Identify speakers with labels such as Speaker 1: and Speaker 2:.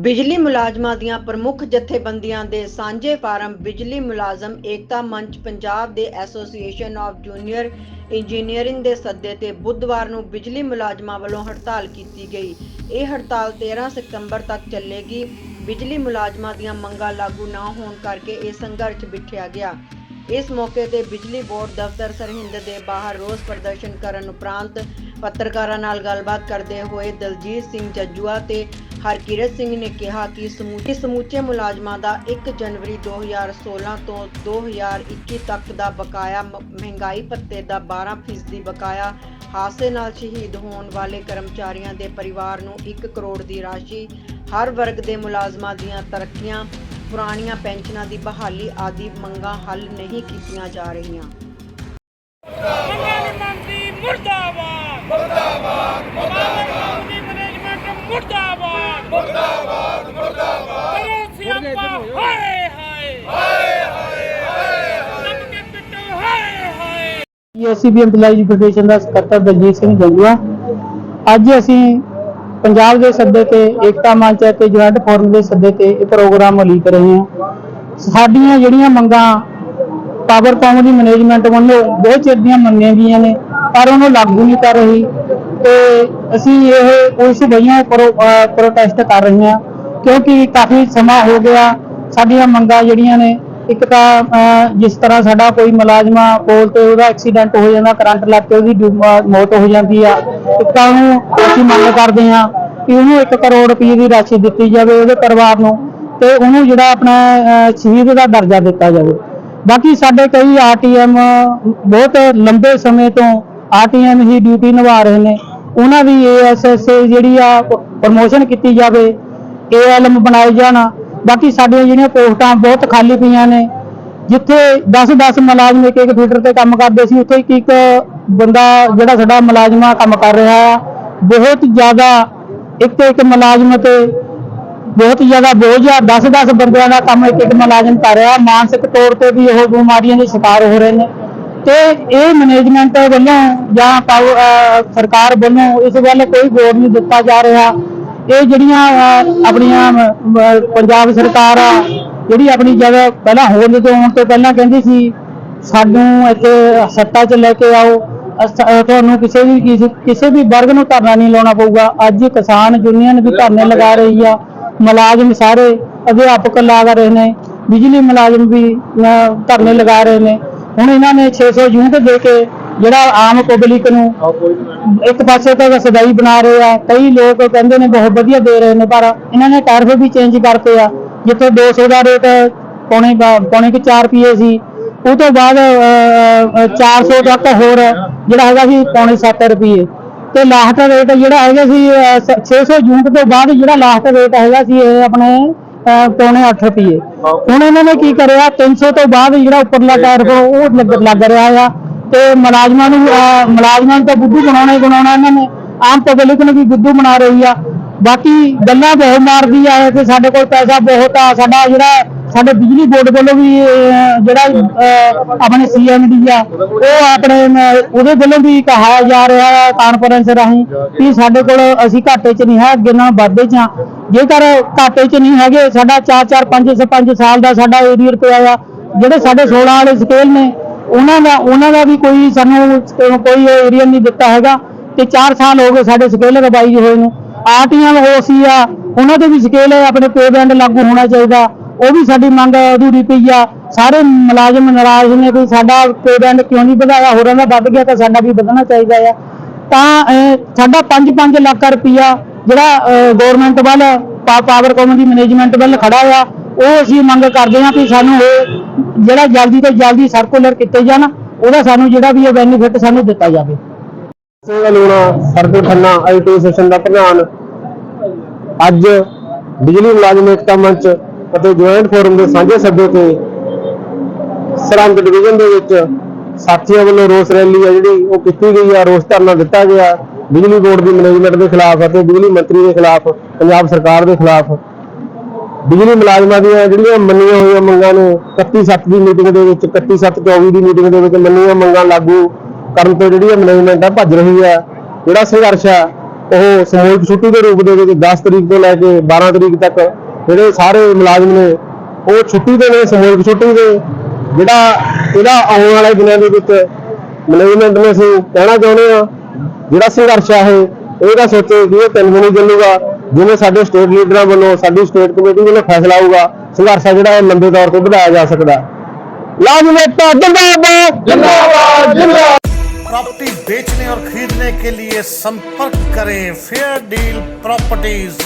Speaker 1: ਬਿਜਲੀ ਮੁਲਾਜ਼ਮਾਂ ਦੀਆਂ ਪ੍ਰਮੁੱਖ ਜਥੇਬੰਦੀਆਂ ਦੇ ਸਾਂਝੇ ਫਾਰਮ ਬਿਜਲੀ ਮੁਲਾਜ਼ਮ ਏਕਤਾ ਮੰਚ ਪੰਜਾਬ ਦੇ ਐਸੋਸੀਏਸ਼ਨ ਆਫ ਜੂਨੀਅਰ ਇੰਜੀਨੀਅਰਿੰਗ ਦੇ ਸੱਦੇ ਤੇ ਬੁੱਧਵਾਰ ਨੂੰ ਬਿਜਲੀ ਮੁਲਾਜ਼ਮਾਂ ਵੱਲੋਂ ਹੜਤਾਲ ਕੀਤੀ ਗਈ। ਇਹ ਹੜਤਾਲ 13 ਸਤੰਬਰ ਤੱਕ ਚੱਲੇਗੀ। ਬਿਜਲੀ ਮੁਲਾਜ਼ਮਾਂ ਦੀਆਂ ਮੰਗਾਂ ਲਾਗੂ ਨਾ ਹੋਣ ਕਰਕੇ ਇਹ ਸੰਘਰਸ਼ ਬਿਠਿਆ ਗਿਆ। ਇਸ ਮੌਕੇ ਤੇ ਬਿਜਲੀ ਬੋਰਡ ਦਫ਼ਤਰ ਸਰਹਿੰਦ ਦੇ ਬਾਹਰ ਰੋਸ ਪ੍ਰਦਰਸ਼ਨ ਕਰਨ ਉਪਰੰਤ ਪੱਤਰਕਾਰਾਂ ਨਾਲ ਗੱਲਬਾਤ ਕਰਦੇ ਹੋਏ ਦਲਜੀਤ ਸਿੰਘ ਜੱਜੂਆ ਤੇ ਹਰਕਿਰਤ ਸਿੰਘ ਨੇ ਕਿਹਾ ਕਿ ਸਮੂਚੇ ਸਮੂਚੇ ਮੁਲਾਜ਼ਮਾਂ ਦਾ 1 ਜਨਵਰੀ 2016 ਤੋਂ 2021 ਤੱਕ ਦਾ ਬਕਾਇਆ ਮ- ਮਹਿੰਗਾਈ ਭੱਤੇ ਦਾ 12% ਬਕਾਇਆ ਹਾਦਸੇ ਨਾਲ ਸ਼ਹੀਦ ਹੋਣ ਵਾਲੇ ਕਰਮਚਾਰੀਆਂ ਦੇ ਪਰਿਵਾਰ ਨੂੰ 1 ਕਰੋੜ ਦੀ ਰਾਸ਼ੀ, ਹਰ ਵਰਗ ਦੇ ਮੁਲਾਜ਼ਮਾਂ ਦੀਆਂ ਤਰੱਕੀਆਂ, ਪੁਰਾਣੀਆਂ ਪੈਨਸ਼ਨਾਂ ਦੀ ਬਹਾਲੀ ਆਦਿ ਮੰਗਾਂ ਹੱਲ ਨਹੀਂ ਕੀਤੀਆਂ ਜਾ ਰਹੀਆਂ
Speaker 2: ਪ੍ਰਧਾਨ ਮੰਤਰੀ ਮੁਰਦਾਬਾਦ ਮੁਰਦਾਬਾਦ ਮੁਰਦਾਬਾਦ ਮੈਨੇਜਮੈਂਟ ਮੁਰਦਾਬਾਦ ਮੁਰਦਾਬਾਦ ਮੁਰਦਾਬਾਦ ਕਰੋ ਸਿਆਪਾ ਹਾਏ ਹਾਏ ਹਾਏ ਹਾਏ ਨੱਪ ਕੇ ਪਿੱਟੋ ਹਾਏ ਹਾਏ
Speaker 3: ਐਮਪਲਾਈਜ਼ ਫੈਡਰੇਸ਼ਨ ਦਾ ਸਕੱਤਰ ਦਲਜੀਤ ਸਿੰਘ ਜੰਗੂਆ। ਅੱਜ ਅਸੀਂ ਪੰਜਾਬ ਦੇ ਸੱਦੇ ਤੇ, ਏਕਤਾ ਮੰਚ ਅਤੇ ਜੁਆਇੰਟ ਫੋਰਮ ਦੇ ਸੱਦੇ ਤੇ ਇਹ ਪ੍ਰੋਗਰਾਮ ਉਲੀਕ ਰਹੇ ਹਾਂ। ਸਾਡੀਆਂ ਜਿਹੜੀਆਂ ਮੰਗਾਂ ਪਾਵਰ ਕਾਮ ਦੀ ਮੈਨੇਜਮੈਂਟ ਵੱਲੋਂ ਬਹੁਤ ਚਿਰ ਦੀਆਂ ਮੰਗੀਆਂ ਗਈਆਂ ਨੇ, ਪਰ ਉਹਨੂੰ ਲਾਗੂ ਨਹੀਂ ਕਰ ਰਹੀ। ਤੇ ਅਸੀਂ ਇਹ ਉਸ ਵਜ੍ਹਾ ਪ੍ਰੋਟੈਸਟ ਕਰ ਰਹੇ ਹਾਂ ਕਿਉਂਕਿ ਕਾਫੀ ਸਮਾਂ ਹੋ ਗਿਆ, ਸਾਡੀਆਂ ਮੰਗਾਂ ਜਿਹੜੀਆਂ ਨੇ ਇੱਕ ਤਾਂ ਜਿਸ ਤਰ੍ਹਾਂ ਸਾਡਾ ਕੋਈ ਮੁਲਾਜ਼ਮਾ ਕੋਲ ਤੇ ਉਹਦਾ ਐਕਸੀਡੈਂਟ ਹੋ ਜਾਂਦਾ, ਕਰੰਟ ਲੱਗ ਕੇ ਉਹਦੀ ਡਿਊ- ਮੌਤ ਹੋ ਜਾਂਦੀ ਆ, ਇੱਕ ਤਾਂ ਉਹਨੂੰ ਅਸੀਂ ਮੰਗ ਕਰਦੇ ਹਾਂ ਕਿ ਉਹਨੂੰ 1 ਕਰੋੜ ਰੁਪਏ ਦੀ ਰਾਸ਼ੀ ਦਿੱਤੀ ਜਾਵੇ ਉਹਦੇ ਪਰਿਵਾਰ ਨੂੰ ਤੇ ਉਹਨੂੰ ਜਿਹੜਾ ਆਪਣਾ ਸ਼ਹੀਦ ਦਾ ਦਰਜਾ ਦਿੱਤਾ ਜਾਵੇ। ਬਾਕੀ ਸਾਡੇ ਕਈ ਆਰਟੀਐਮ ਬਹੁਤ ਲੰਬੇ ਸਮੇਂ ਤੋਂ ਆਰਟੀਐਮ ਹੀ ਡਿਊਟੀ ਨਿਭਾ ਰਹੇ ਨੇ। ਉਹਨਾਂ ਦੀ ਏਐਸਐਸ ਜਿਹੜੀ ਆ, ਪ੍ਰਮੋਸ਼ਨ ਕੀਤੀ ਜਾਵੇ ਏਐਲਐਮ ਬਣਾਏ ਜਾਣ ਬਾਕੀ ਸਾਡੀਆਂ ਜਿਹੜੀਆਂ ਪੋਸਟਾਂ ਬਹੁਤ ਖਾਲੀ ਪਈਆਂ ਨੇ, ਜਿੱਥੇ 10-10 ਮੁਲਾਜ਼ਮ ਇੱਕ ਇੱਕ ਫੀਟਰ ਤੇ ਕੰਮ ਕਰਦੇ ਸੀ, ਉੱਥੇ ਇੱਕ ਇੱਕ ਬੰਦਾ ਜਿਹੜਾ ਸਾਡਾ ਮੁਲਾਜ਼ਮਾ ਕੰਮ ਕਰ ਰਿਹਾ ਆ, ਬਹੁਤ ਜ਼ਿਆਦਾ ਇੱਕ ਇੱਕ ਮੁਲਾਜ਼ਮ ਤੇ ਬਹੁਤ ਜ਼ਿਆਦਾ ਬੋਝ ਆ 10-10 ਬੰਦਿਆਂ ਦਾ ਕੰਮ ਇੱਕ ਇੱਕ ਮੁਲਾਜ਼ਮ ਕਰ ਰਿਹਾ, ਮਾਨਸਿਕ ਤੌਰ ਤੇ ਵੀ ਉਹ ਬਿਮਾਰੀਆਂ ਦੇ ਸ਼ਿਕਾਰ ਹੋ ਰਹੇ ਨੇ। ਤੇ ਇਹ ਮੈਨੇਜਮੈਂਟ ਵੱਲੋਂ ਜਾਂ ਸਰਕਾਰ ਵੱਲੋਂ ਇਸ ਵੱਲ ਕੋਈ ਗੌਰ ਨਹੀਂ ਦਿੱਤਾ ਜਾ ਰਿਹਾ। ਇਹ ਜਿਹੜੀਆਂ ਆਪਣੀਆਂ ਪੰਜਾਬ ਸਰਕਾਰ ਆ, ਜਿਹੜੀ ਆਪਣੀ ਜਗ੍ਹਾ ਪਹਿਲਾਂ ਹੋਂਦ ਤੋਂ ਆਉਣ ਤੋਂ ਪਹਿਲਾਂ ਕਹਿੰਦੀ ਸੀ, ਸਾਨੂੰ ਇੱਥੇ ਸੱਤਾ 'ਚ ਲੈ ਕੇ ਆਓ। ਤੁਹਾਨੂੰ ਕਿਸੇ ਵੀ ਕਿਸੇ- ਵੀ ਵਰਗ ਨੂੰ ਧਰਨਾ ਨਹੀਂ ਲਾਉਣਾ ਪਊਗਾ। ਅੱਜ ਕਿਸਾਨ ਯੂਨੀਅਨ ਵੀ ਧਰਨੇ ਲਗਾ ਰਹੀ ਆ, ਮੁਲਾਜ਼ਮ ਸਾਰੇ ਅਧਿਆਪਕ ਲਗਾ ਰਹੇ ਨੇ, ਬਿਜਲੀ ਮੁਲਾਜ਼ਮ ਵੀ ਧਰਨੇ ਲਗਾ ਰਹੇ ਨੇ। ਹੁਣ ਇਹਨਾਂ ਨੇ 600 ਯੂਨਿਟ ਦੇ ਕੇ ਜਿਹੜਾ ਆਮ ਪਬਲਿਕ ਨੂੰ ਇੱਕ ਪਾਸੇ ਤਾਂ ਸਦਾਈ ਬਣਾ ਰਹੇ ਆ ਕਈ ਲੋਕ ਕਹਿੰਦੇ ਨੇ ਬਹੁਤ ਵਧੀਆ ਦੇ ਰਹੇ ਨੇ ਪਰ ਇਹਨਾਂ ਨੇ ਟੈਰਫ ਵੀ ਚੇਂਜ ਕਰਤੇ ਆ। ਜਿੱਥੇ 200 ਦਾ ਰੇਟ ਪੌਣੇ ਬਾ- ਪੌਣੇ ਕਿ 4 ਰੁਪਏ ਸੀ ਉਹ ਤੋਂ ਬਾਅਦ ਅਹ, ਅਹ, 400 ਤੱਕ ਹੋਰ ਜਿਹੜਾ ਹੈਗਾ ਸੀ ਪੌਣੇ 7 ਰੁਪਏ। ਤੇ ਲਾਸਟ ਰੇਟ ਜਿਹੜਾ ਹੈਗਾ ਸੀ ਅਹ, ਸ- 600 ਯੂਨਿਟ ਤੋਂ ਬਾਅਦ ਜਿਹੜਾ ਲਾਸਟ ਰੇਟ ਹੈਗਾ ਸੀ ਇਹ ਆਪਣੇ ਪੌਣੇ 8 ਰੁਪਏ। ਹੁਣ ਇਹਨਾਂ ਨੇ ਕੀ ਕਰਿਆ 300 ਤੋਂ ਬਾਅਦ ਜਿਹੜਾ ਉੱਪਰਲਾ ਟੈਰਿਫ ਉਹ ਲੱਗ ਰਿਹਾ ਆ। ਤੇ ਮੁਲਾਜ਼ਮਾਂ ਨੂੰ ਮੁਲਾਜ਼ਮਾਂ ਨੂੰ ਤਾਂ ਬੁੱਧੂ ਬਣਾਉਣਾ ਹੀ ਬਣਾਉਣਾ ਇਹਨਾਂ ਨੇ। ਆਮ ਪਬਲਿਕ ਨੂੰ ਵੀ ਬੁੱਧੂ ਬਣਾ ਰਹੀ ਆ। ਬਾਕੀ ਗੱਲਾਂ ਬਹੁਤ ਮਾਰਦੀ ਆ ਕਿ ਸਾਡੇ ਕੋਲ ਪੈਸਾ ਬਹੁਤ ਆ ਸਾਡਾ ਜਿਹੜਾ ਸਾਡੇ ਬਿਜਲੀ ਬੋਰਡ ਵੱਲੋਂ ਵੀ ਅਹ, ਜਿਹੜਾ ਅਹ, ਆਪਣੇ ਸੀਐਮਡੀ ਆ ਉਹ ਆਪਣੇ ਉਹਦੇ ਵੱਲੋਂ ਵੀ ਕਹਾਇਆ ਜਾ ਰਿਹਾ ਹੈ ਕਾਨਫਰੰਸ ਰਾਹੀਂ ਕਿ ਸਾਡੇ ਕੋਲ ਅਸੀਂ ਘਾਟੇ 'ਚ ਨਹੀਂ ਹੈ ਅੱਗੇ ਨਾਲ ਵਾਧੇ 'ਚ ਆ। ਜੇਕਰ ਘਾਟੇ 'ਚ ਨਹੀਂ ਹੈਗੇ ਸਾਡਾ 4-4 5-5 ਸਾਲ ਦਾ ਸਾਡਾ ਏਰੀਅਰ ਪਿਆ ਆ ਜਿਹੜੇ ਸਾਡੇ 16 ਵਾਲੇ ਸਕੇਲ ਨੇ ਉਹਨਾਂ ਦਾ ਉਹਨਾਂ ਦਾ ਵੀ ਕੋਈ ਸਾਨੂੰ ਕੋਈ ਏਰੀਆ ਨਹੀਂ ਦਿੱਤਾ ਹੈਗਾ ਤੇ 4 ਸਾਲ ਹੋ ਗਏ ਸਾਡੇ ਸਕੇਲ ਰਵਾਈ ਹੋਏ ਨੂੰ। ਆਰਟੀਆਂ ਹੋ ਸੀ ਆ, ਉਹਨਾਂ ਦੇ ਵੀ ਸਕੇਲ ਆਪਣੇ ਪੇ ਬੈਂਡ ਲਾਗੂ ਹੋਣਾ ਚਾਹੀਦਾ। ਉਹ ਵੀ ਸਾਡੀ ਮੰਗ ਅਧੂਰੀ ਪਈ ਆ। ਸਾਰੇ ਮੁਲਾਜ਼ਮ ਨਾਰਾਜ਼ ਨੇ ਵੀ ਸਾਡਾ ਪੇ ਬੈਂਡ ਕਿਉਂ ਨਹੀਂ ਵਧਾਇਆ? ਹੋਰਾਂ ਦਾ ਵੱਧ ਗਿਆ ਤਾਂ ਸਾਡਾ ਵੀ ਵਧਣਾ ਚਾਹੀਦਾ ਆ। ਤਾਂ ਸਾਡਾ 5-5 ਲੱਖ ਰੁਪਈਆ ਜਿਹੜਾ ਗਵਰਨਮੈਂਟ ਵੱਲ ਪਾਵਰਕੌਮ ਦੀ ਮੈਨੇਜਮੈਂਟ ਵੱਲ ਖੜਾ ਆ। ਉਹ ਅਸੀਂ ਮੰਗ ਕਰਦੇ ਹਾਂ ਕਿ ਸਾਨੂੰ ਇਹ ਜਿਹੜਾ ਜਲਦੀ ਤੋਂ ਜਲਦੀ ਸਰਕੂਲਰ ਕੀਤੇ ਜਾਣ, ਉਹਦਾ ਸਾਨੂੰ ਜਿਹੜਾ ਵੀ ਬੈਨੀਫਿਟ ਸਾਨੂੰ ਦਿੱਤਾ ਜਾਵੇ।
Speaker 4: Singh Luna circle Khanna IT session ਦਾ ਪ੍ਰਧਾਨ। ਅੱਜ ਬਿਜਲੀ ਮੁਲਾਜ਼ਮ ਏਕਤਾ ਮੰਚ ਅਤੇ ਜੁਆਇੰਟ ਫੋਰਮ ਦੇ ਸਾਂਝੇ ਸੱਦੇ ਤੇ ਸਰਹੰਦ ਡਿਵੀਜ਼ਨ ਦੇ ਵਿੱਚ ਸਾਥੀਆਂ ਵੱਲੋਂ ਰੋਸ ਰੈਲੀ ਆ ਜਿਹੜੀ ਉਹ ਕੀਤੀ ਗਈ ਆ। ਰੋਸ ਧਰਨਾ ਦਿੱਤਾ ਗਿਆ। ਬਿਜਲੀ ਬੋਰਡ ਦੀ ਮੈਨੇਜਮੈਂਟ ਦੇ ਖਿਲਾਫ ਅਤੇ ਬਿਜਲੀ ਮੰਤਰੀ ਦੇ ਖਿਲਾਫ, ਪੰਜਾਬ ਸਰਕਾਰ ਦੇ ਖਿਲਾਫ ਬਿਜਲੀ ਮੁਲਾਜ਼ਮਾਂ ਦੀਆਂ ਜਿਹੜੀਆਂ ਮੰਨੀਆਂ ਹੋਈਆਂ ਮੰਗਾਂ ਨੂੰ 31/7 ਦੀ ਮੀਟਿੰਗ ਦੇ ਵਿੱਚ 31/7/24 ਦੀ ਮੀਟਿੰਗ ਦੇ ਵਿੱਚ ਮੰਨੀਆਂ ਮੰਗਾਂ ਲਾਗੂ ਕਰਨ ਤੋਂ ਜਿਹੜੀ ਮੈਨੇਜਮੈਂਟ ਆ ਭੱਜ ਰਹੀ ਹੈ ਜਿਹੜਾ ਸੰਘਰਸ਼ ਆ, ਉਹ ਸਮੂਹਿਕ ਛੁੱਟੀ ਦੇ ਰੂਪ ਦੇ ਵਿੱਚ 10 ਤਰੀਕ ਤੋਂ ਲੈ ਕੇ 12 ਤਰੀਕ ਤੱਕ ਜਿਹੜੇ ਸਾਰੇ ਮੁਲਾਜ਼ਮ ਨੇ, ਉਹ ਛੁੱਟੀ ਦੇ ਨੇ ਸਮੂਹਿਕ ਛੁੱਟੀ ਦੇ। ਜਿਹੜਾ ਇਹਦਾ ਆਉਣ ਵਾਲੇ ਦਿਨਾਂ ਦੇ ਵਿੱਚ ਮੈਨੇਜਮੈਂਟ ਨੇ ਅਸੀਂ ਕਹਿਣਾ ਚਾਹੁੰਦੇ ਆ ਜਿਹੜਾ ਸੰਘਰਸ਼ ਆ ਇਹ ਇਹਦਾ ਸੋਚੋ ਕਿ ਇਹ ਤਿੰਨ ਦਿਨ ਚੱਲੂਗਾ। ਜਿਵੇਂ ਸਾਡੇ ਸਟੇਟ ਲੀਡਰਾਂ ਵੱਲੋਂ ਸਾਡੀ ਸਟੇਟ ਕਮੇਟੀ ਵੱਲੋਂ ਫੈਸਲਾ ਆਊਗਾ ਸੰਘਰਸ਼ ਆ ਜਿਹੜਾ ਇਹ ਲੰਬੇ ਤੌਰ ਤੇ ਵਧਾਇਆ ਜਾ ਸਕਦਾ ਲਾਜ਼ਮ ਏਕਤਾ ਜਿੰਦਾਬਾਦ ਜਿੰਦਾਬਾਦ ਜਿੰਦਾਬਾਦ
Speaker 2: प्रॉपर्टी बेचने और खरीदने के लिए संपर्क करें फेयर डील प्रॉपर्टीज